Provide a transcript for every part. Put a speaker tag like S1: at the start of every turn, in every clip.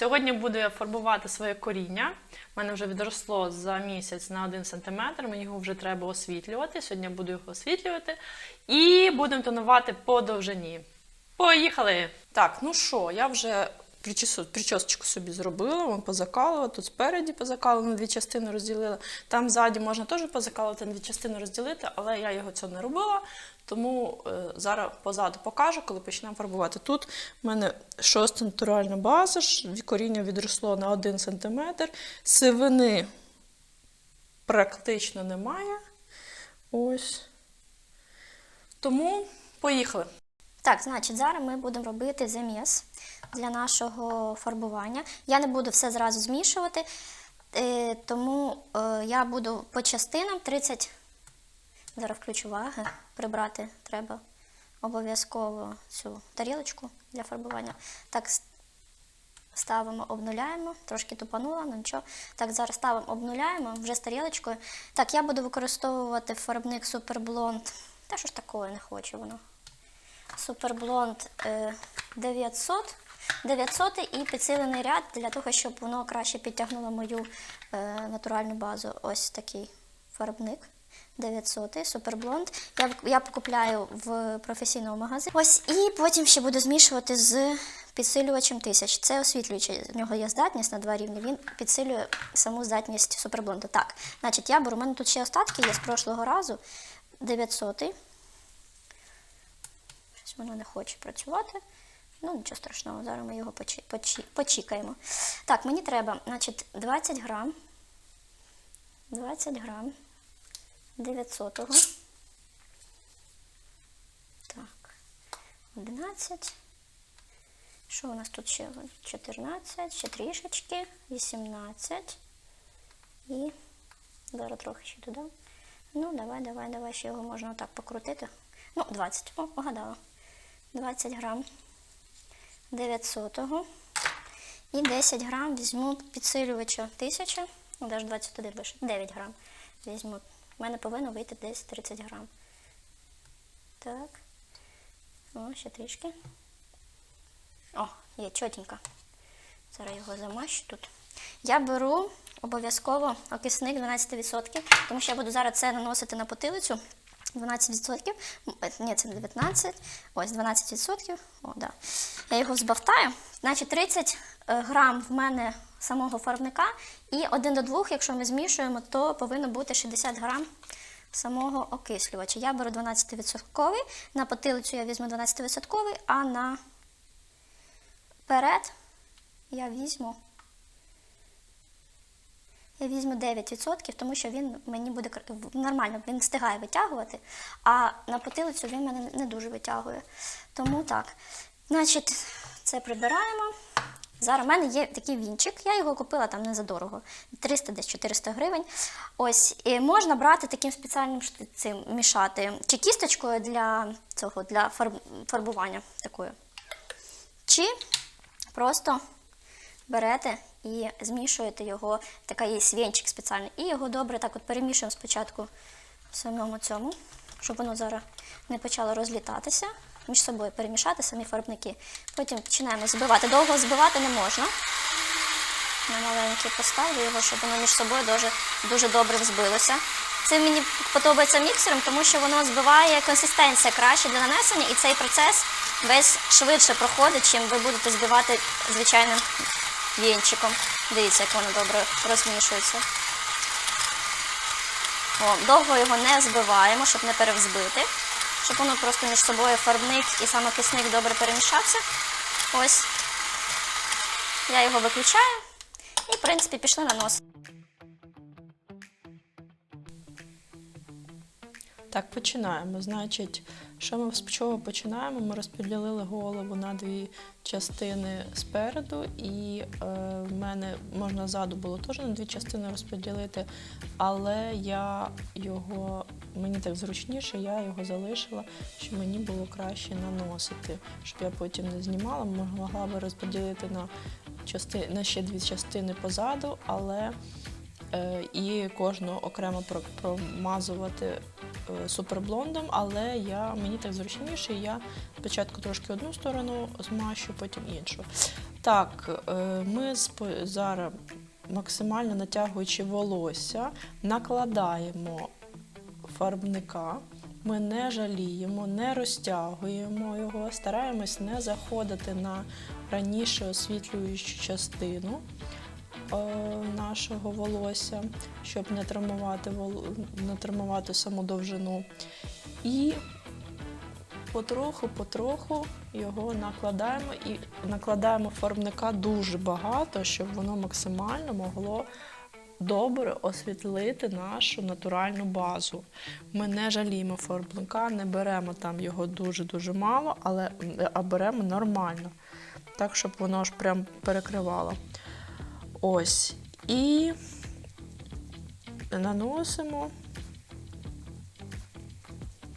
S1: Сьогодні буду я фарбувати своє коріння. У мене вже відросло за місяць на 1 см, мені його вже треба освітлювати. Сьогодні буду його освітлювати. І будемо тонувати по довжині. Поїхали! Так, ну що, я вже причосочку собі зробила, вон позакалила, тут спереді позакалила, на дві частини розділила. Там ззаді можна теж позакалувати, на дві частини розділити, але я його цього не робила. Тому е, зараз позаду покажу, коли почнемо фарбувати. Тут в мене шоста натуральна база, коріння відросло на 1 см, сивини практично немає. Ось. Тому поїхали.
S2: Так, значить, зараз ми будемо робити заміс для нашого фарбування. Я не буду все зразу змішувати, е, тому е, я буду по частинам 30. Зараз включу ваги. Прибрати треба обов'язково цю тарілочку для фарбування. Так, ставимо, обнуляємо. Трошки тупанула, ну нічого. Так, зараз ставимо, обнуляємо вже з тарілочкою. Так, я буду використовувати фарбник Blond. Та що ж такое, не хочу воно. Суперблонд е, 900. 900 і підсилений ряд для того, щоб воно краще підтягнуло мою е, натуральну базу. Ось такий фарбник. 900 суперблонд. Я, я покупляю в професійному магазині. Ось і потім ще буду змішувати з підсилювачем 1000. Це освітлюючий. В нього є здатність на два рівні. Він підсилює саму здатність суперблонду. Так, значить, я беру. У мене тут ще остатки є з прошлого разу. 900. Щось воно не хоче працювати. Ну, нічого страшного, зараз ми його почі, почі, почікаємо. Так, мені треба, значить, 20 грам. 20 грам 900-го. Так, 11. Що у нас тут ще? 14, ще трішечки, 18. І зараз трохи ще додам. Ну, давай, давай, давай, ще його можна так покрутити. Ну, 20. О, погадала. 20 грам 900-го. І 10 грам візьму підсилювача 1000. Ну, навіть 21 лише. 9 грам візьму. У мене повинно вийти десь 30 грам. Так. О, ще трішки. О, є чотенько. Зараз його замащу тут. Я беру обов'язково окисник 12%, тому що я буду зараз це наносити на потилицю. 12%. Е, Ні, це не 19. Ось 12%. О, да. Я його збавтаю. Значить, 30 е, грам в мене самого фарбника. І 1 до 2, якщо ми змішуємо, то повинно бути 60 грам самого окислювача. Я беру 12%. На потилицю я візьму 12%, а на перед я візьму. Я візьму 9%, тому що він мені буде нормально, він встигає витягувати, а на потилицю він мене не дуже витягує. Тому так. Значить, це прибираємо. Зараз в мене є такий вінчик, я його купила там не за дорого, 300 десь 400 гривень. Ось, і можна брати таким спеціальним цим мішати, чи кісточкою для цього, для фарбування такою. Чи просто берете і змішуєте його, така є свінчик спеціальний, і його добре так от перемішуємо спочатку в самому цьому, щоб воно зараз не почало розлітатися. Між собою перемішати самі фарбники. Потім починаємо збивати. Довго збивати не можна. На маленький поставлю його, щоб воно між собою дуже, дуже добре взбилося. Це мені подобається міксером, тому що воно збиває консистенція краще для нанесення, і цей процес весь швидше проходить, чим ви будете збивати звичайним вінчиком. Дивіться, як воно добре розмішується. О, довго його не збиваємо, щоб не перевзбити, щоб просто між собою фарбник і самокисник добре перемішався. Ось. Я його виключаю і, в принципі, пішли на нос.
S1: Так, починаємо. Значить, що ми з чого починаємо? Ми розподілили голову на дві частини спереду, і е, в мене можна ззаду було теж на дві частини розподілити, але я його, мені так зручніше, я його залишила, щоб мені було краще наносити, щоб я потім не знімала, могла би розподілити на, части, на ще дві частини позаду, але і кожну окремо промазувати е, суперблондом, але я, мені так зручніше, я спочатку трошки одну сторону змащу, потім іншу. Так, е, ми зараз максимально натягуючи волосся, накладаємо фарбника. Ми не жаліємо, не розтягуємо його, стараємось не заходити на раніше освітлюючу частину е, нашого волосся, щоб не травмувати, не травмувати саму довжину. І потроху-потроху його накладаємо і накладаємо фарбника дуже багато, щоб воно максимально могло добре освітлити нашу натуральну базу. Ми не жаліємо фарбника, не беремо там його дуже-дуже мало, але а беремо нормально, так, щоб воно ж прям перекривало. Ось. І наносимо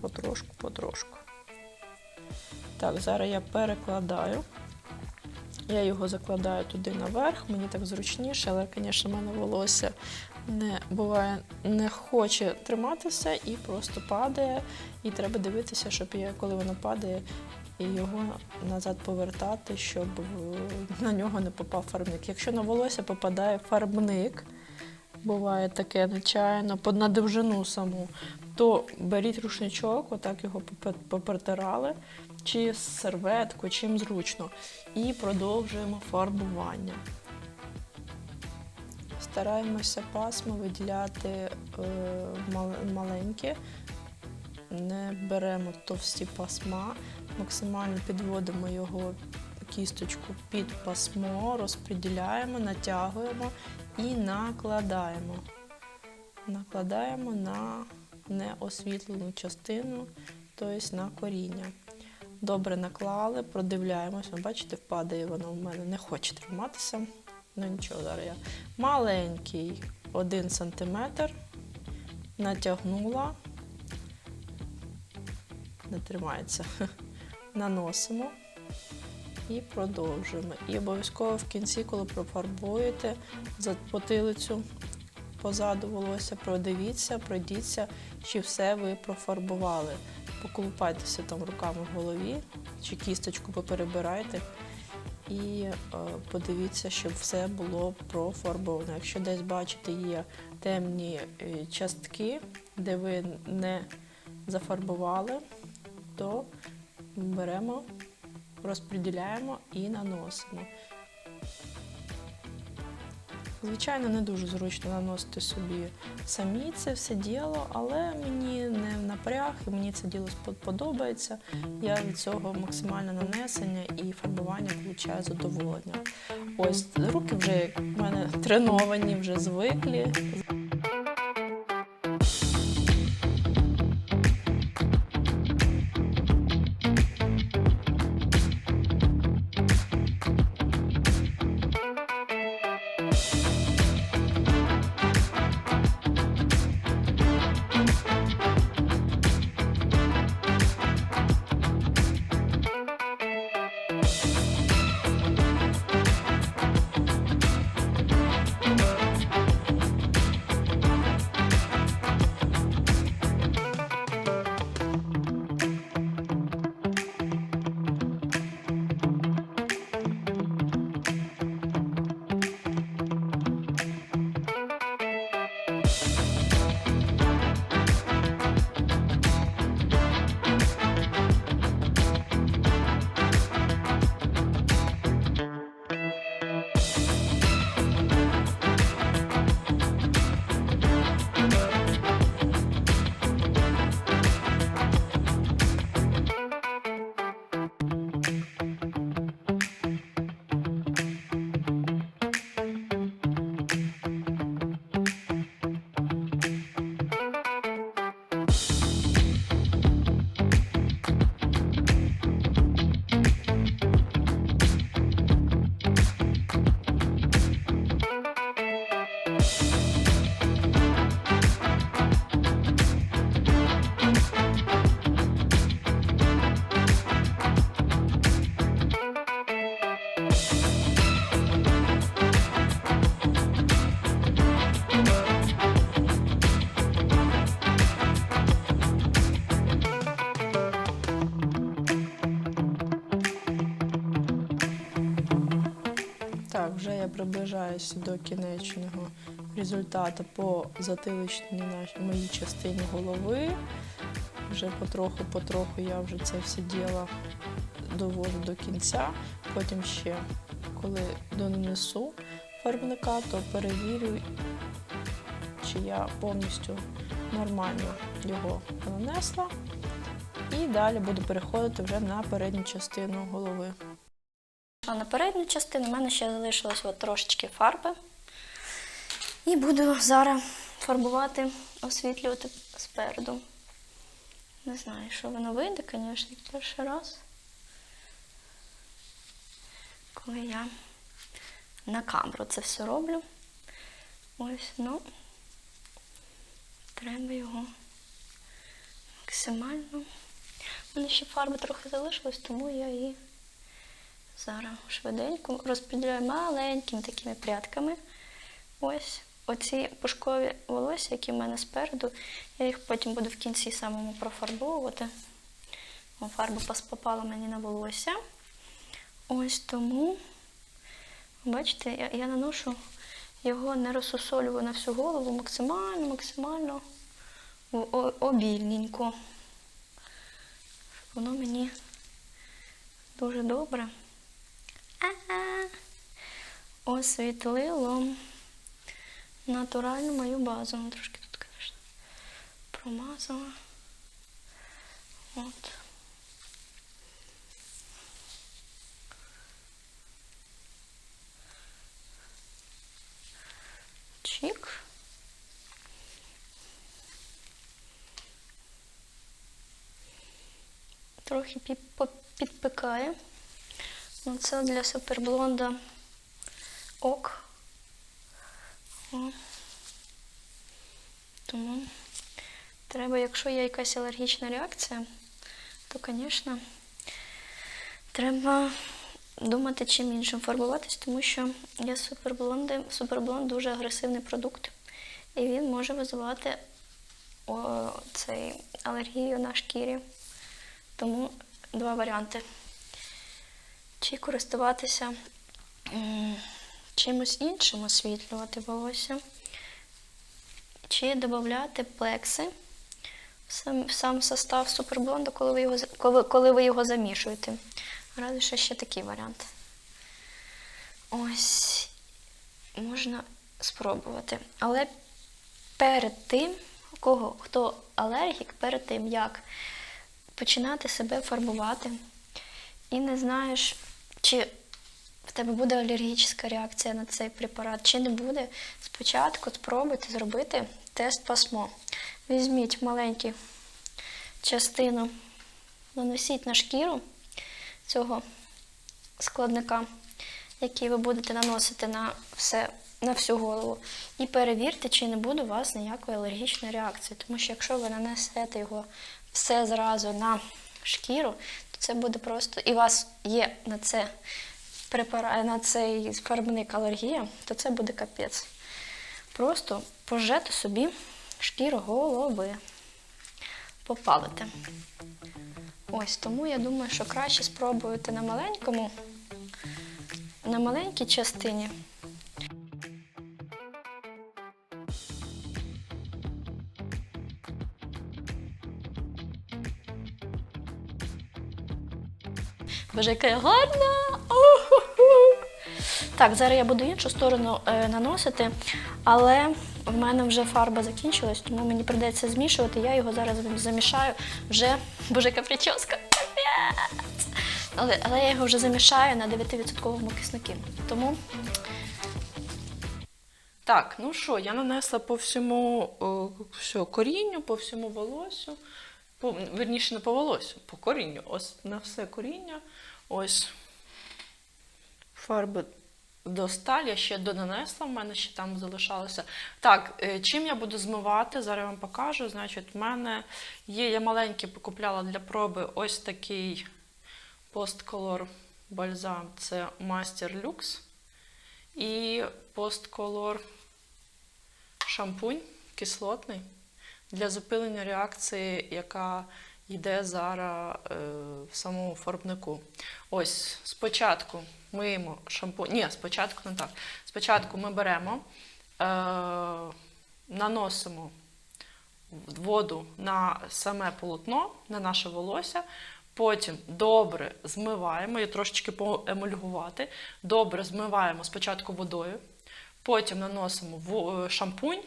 S1: потрошку, потрошку. Так, зараз я перекладаю. Я його закладаю туди наверх, мені так зручніше, але, звісно, в мене волосся не буває, не хоче триматися і просто падає. І треба дивитися, щоб я, коли воно падає, і його назад повертати, щоб на нього не попав фарбник. Якщо на волосся попадає фарбник, буває таке нечаянно, по- на довжину саму, то беріть рушничок, отак його попритирали, чи серветку, чим зручно. І продовжуємо фарбування. Стараємося пасмо виділяти е, маленькі, не беремо товсті пасма, максимально підводимо його кісточку під пасмо, розподіляємо, натягуємо і накладаємо. Накладаємо на неосвітлену частину, тобто на коріння. Добре наклали, продивляємося. Бачите, впадає воно в мене, не хоче триматися. Ну нічого, зараз я маленький 1 см натягнула, не тримається. Наносимо і продовжуємо. І обов'язково в кінці, коли профарбуєте за потилицю позаду волосся, продивіться, пройдіться, чи все ви профарбували. Поколупайтеся там руками в голові, чи кісточку поперебирайте. І е, подивіться, щоб все було профарбовано. Якщо десь бачите, є темні е, частки, де ви не зафарбували, то беремо, розподіляємо і наносимо. Звичайно, не дуже зручно наносити собі самі це все діло, але мені не в напряг, і мені це діло подобається. Я від цього максимальне нанесення і фарбування получаю задоволення. Ось руки вже як в мене треновані, вже звиклі. Я приближаюся до кінечного результату по затиличній моїй частині голови. Вже потроху-потроху я вже це все діло довожу до кінця. Потім ще, коли донесу фарбника, то перевірю, чи я повністю нормально його нанесла. І далі буду переходити вже на передню частину голови.
S2: А на передню частину в мене ще залишилось от трошечки фарби. І буду зараз фарбувати, освітлювати спереду. Не знаю, що воно вийде, звісно, перший раз. Коли я на камеру це все роблю. Ось, ну, треба його максимально. У мене ще фарби трохи залишилось, тому я її Зараз швиденько розподіляю маленькими такими прядками. Ось оці пушкові волосся, які в мене спереду, я їх потім буду в кінці самому профарбовувати. Фарба попала мені на волосся. Ось тому, бачите, я, я наношу його не розсусолюю на всю голову максимально, максимально обільненько. Воно мені дуже добре. Освітлило натуральну мою базу. Ну, Трошки тут, звісно, промазала. От. Чик. Трохи пі- по- підпикає. Ну, це для суперблонда ок. Тому треба, якщо є якась алергічна реакція, то, звісно, треба думати, чим іншим фарбуватись, тому що є суперблонди, суперблонд дуже агресивний продукт, і він може визивати о, цей, алергію на шкірі. Тому два варіанти чи користуватися чимось іншим, освітлювати волосся, чи додати плекси в сам, состав суперблонду, коли ви його, коли, коли ви його замішуєте. Ради ще ще такий варіант. Ось можна спробувати. Але перед тим, у кого хто алергік, перед тим, як починати себе фарбувати, і не знаєш, чи в тебе буде алергічна реакція на цей препарат, чи не буде. Спочатку спробуйте зробити тест пасмо. Візьміть маленьку частину, нанесіть на шкіру цього складника, який ви будете наносити на все. На всю голову і перевірте, чи не буде у вас ніякої алергічної реакції. Тому що якщо ви нанесете його все зразу на шкіру, то це буде просто. І у вас є на це препара... на цей фарбник алергія, то це буде капець. Просто пожете собі шкіру голови. Попалите. Ось тому я думаю, що краще спробуйте на маленькому, на маленькій частині. Боже, яка я гарна! Так, зараз я буду іншу сторону е, наносити, але в мене вже фарба закінчилась, тому мені прийдеться змішувати. Я його зараз замішаю вже. Боже, яка прическа! Але, але я його вже замішаю на 9% киснокі. Тому
S1: Так, ну що, я нанесла по всьому о, все, корінню, по всьому волосю. По, верніше, не по волосю, по корінню. Ось на все коріння. Ось фарби досталь, я ще донанесла, в мене ще там залишалося. Так, е, чим я буду змивати, зараз я вам покажу. Значить, в мене є, я маленький покупляла для проби ось такий постколор бальзам. Це Master Lux. І постколор шампунь кислотний для зупинення реакції, яка йде зараз е, в самому фарбнику. Ось спочатку миємо шампунь. Ні, спочатку не так. Спочатку ми беремо, е, наносимо воду на саме полотно, на наше волосся. Потім добре змиваємо, і трошечки поемульгувати. Добре змиваємо спочатку водою, потім наносимо в- шампунь,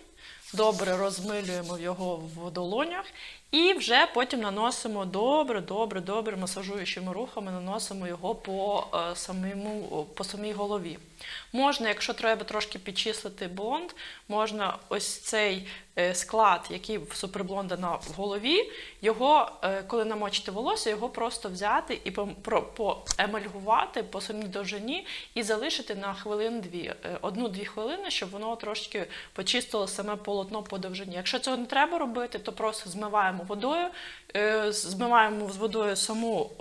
S1: добре розмилюємо його в долонях і вже потім наносимо добре, добре, добре масажуючими рухами, наносимо його по, е, самому, по самій голові. Можна, якщо треба трошки підчислити блонд, можна ось цей е, склад, який в суперблонда на голові, його, е, коли намочити волосся, його просто взяти і поемальгувати по самій довжині і залишити на хвилин-дві, одну-дві хвилини, щоб воно трошки почистило саме полотно по довжині. Якщо цього не треба робити, то просто змиваємо водою, е, змиваємо з водою саму.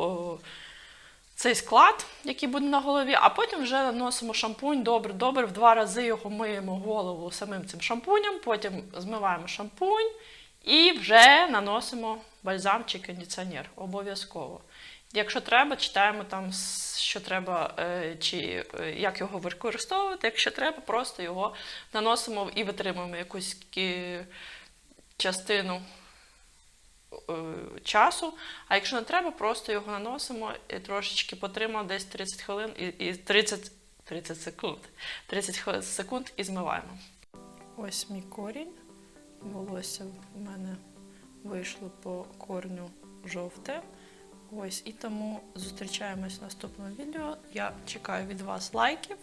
S1: цей склад, який буде на голові, а потім вже наносимо шампунь добре-добре, в два рази його миємо голову самим цим шампунем, потім змиваємо шампунь і вже наносимо бальзам чи кондиціонер. Обов'язково. Якщо треба, читаємо там, що треба, е, чи е, як його використовувати. Якщо треба, просто його наносимо і витримуємо якусь частину часу. А якщо не треба, просто його наносимо і трошечки потримав десь 30 хвилин і, і 30, 30 секунд. 30 секунд і змиваємо. Ось мій корінь. Волосся в мене вийшло по корню жовте. Ось і тому зустрічаємось в наступному відео. Я чекаю від вас лайків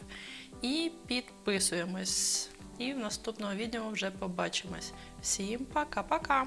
S1: і підписуємось. І в наступному відео вже побачимось. Всім пока-пока!